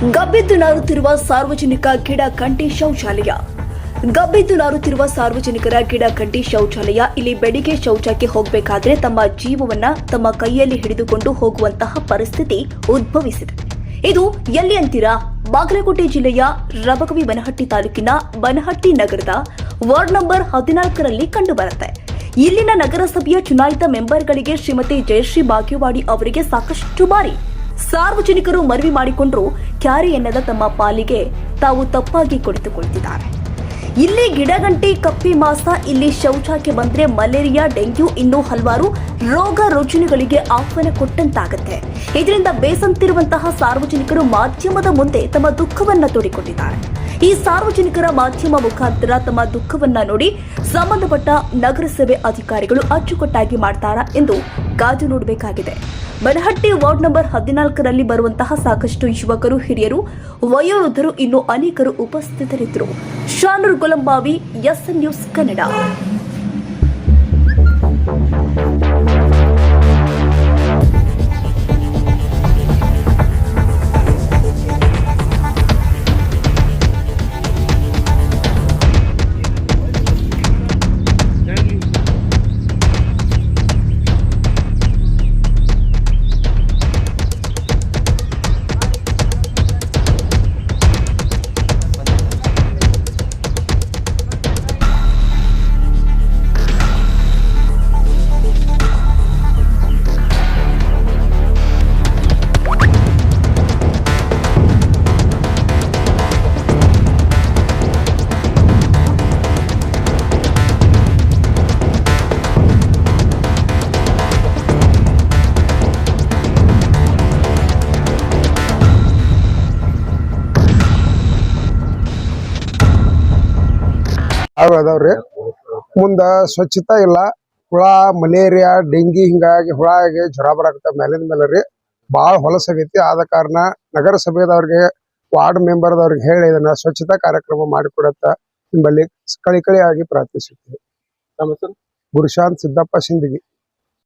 ಗಬ್ಬೆದ್ದು ನಾರುತ್ತಿರುವ ಸಾರ್ವಜನಿಕ ಗಿಡ ಕಂಟಿ ಶೌಚಾಲಯ. ಗಬ್ಬೆದ್ದು ನಾರುತ್ತಿರುವ ಸಾರ್ವಜನಿಕರ ಗಿಡ ಕಂಟಿ ಶೌಚಾಲಯ ಇಲ್ಲಿ ಬೆಳಿಗ್ಗೆ ಶೌಚಕ್ಕೆ ಹೋಗಬೇಕಾದ್ರೆ ತಮ್ಮ ಜೀವವನ್ನ ತಮ್ಮ ಕೈಯಲ್ಲಿ ಹಿಡಿದುಕೊಂಡು ಹೋಗುವಂತಹ ಪರಿಸ್ಥಿತಿ ಉದ್ಭವಿಸಿದೆ. ಇದು ಎಲ್ಲಿ ಅಂತೀರಾ? ಬಾಗಲಕೋಟೆ ಜಿಲ್ಲೆಯ ರಬಕವಿ ಬನಹಟ್ಟಿ ತಾಲೂಕಿನ ಬನಹಟ್ಟಿ ನಗರದ ವಾರ್ಡ್ ನಂಬರ್ ಹದಿನಾಲ್ಕರಲ್ಲಿ ಕಂಡುಬರುತ್ತೆ. ಇಲ್ಲಿನ ನಗರಸಭೆಯ ಚುನಾಯಿತ ಮೆಂಬರ್ಗಳಿಗೆ ಶ್ರೀಮತಿ ಜಯಶ್ರೀ ಭಾಗ್ಯವಾಡಿ ಅವರಿಗೆ ಸಾಕಷ್ಟು ಬಾರಿ ಸಾರ್ವಜನಿಕರು ಮನವಿ ಮಾಡಿಕೊಂಡ್ರು. ಕ್ಯಾರೆ ಎನ್ನದ ತಮ್ಮ ಪಾಲಿಗೆ ತಾವು ತಪ್ಪಾಗಿ ಕುಳಿತುಕೊಳ್ತಿದ್ದಾರೆ. ಇಲ್ಲಿ ಗಿಡಗಂಟಿ, ಕಪ್ಪಿ ಮಾಸ, ಇಲ್ಲಿ ಶೌಚಕ್ಕೆ ಬಂದ್ರೆ ಮಲೇರಿಯಾ, ಡೆಂಗ್ಯೂ, ಇನ್ನೂ ಹಲವಾರು ರೋಗ ರುಜಿನಗಳಿಗೆ ಆಹ್ವಾನ ಕೊಟ್ಟಂತಾಗುತ್ತೆ. ಇದರಿಂದ ಬೇಸಂತಿರುವಂತಹ ಸಾರ್ವಜನಿಕರು ಮಾಧ್ಯಮದ ಮುಂದೆ ತಮ್ಮ ದುಃಖವನ್ನ ತೋಡಿಕೊಂಡಿದ್ದಾರೆ. ಈ ಸಾರ್ವಜನಿಕರ ಮಾಧ್ಯಮ ಮುಖಾಂತರ ತಮ್ಮ ದುಃಖವನ್ನ ನೋಡಿ ಸಂಬಂಧಪಟ್ಟ ನಗರಸಭೆ ಅಧಿಕಾರಿಗಳು ಅಚ್ಚುಕಟ್ಟಾಗಿ ಮಾಡ್ತಾರಾ ಎಂದು ಕಾದು ನೋಡಬೇಕಾಗಿದೆ. ಬನಹಟ್ಟಿ ವಾರ್ಡ್ ನಂಬರ್ ಹದಿನಾಲ್ಕರಲ್ಲಿ ಬರುವಂತಹ ಸಾಕಷ್ಟು ಯುವಕರು, ಹಿರಿಯರು, ವಯೋವೃದ್ಧರು ಇನ್ನು ಅನೇಕರು ಉಪಸ್ಥಿತರಿದ್ದರು. Shanoor Gulambavi S news Kannada. ಅವ್ ಅದಾವ್ರಿ. ಮುಂದ ಸ್ವಚ್ಛತಾ ಇಲ್ಲ. ಹುಳ ಮಲೇರಿಯಾ ಡೆಂಗಿ ಹಿಂಗಾಗಿ ಹುಳ ಆಗಿ ಜ್ವರ ಬರಾಕತ್ತ ಮೇಲಿನ ಮೇಲೆ ರೀ ಭಾಳ ಹೊಲಸಾಗೈತಿ ಆದ ಕಾರಣ ನಗರಸಭೆದವ್ರಿಗೆ ವಾರ್ಡ್ ಮೆಂಬರ್ದವ್ರಿಗೆ ಹೇಳಿ ಇದನ್ನ ಸ್ವಚ್ಛತಾ ಕಾರ್ಯಕ್ರಮ ಮಾಡಿಕೊಡತ್ತ ನಿಮ್ಮಲ್ಲಿ ಕಳಿ ಕಳಿಯಾಗಿ ಪ್ರಾರ್ಥಿಸುತ್ತೀವಿ. ಗುರುಶಾಂತ್ ಸಿದ್ದಪ್ಪ ಸಿಂದಗಿ.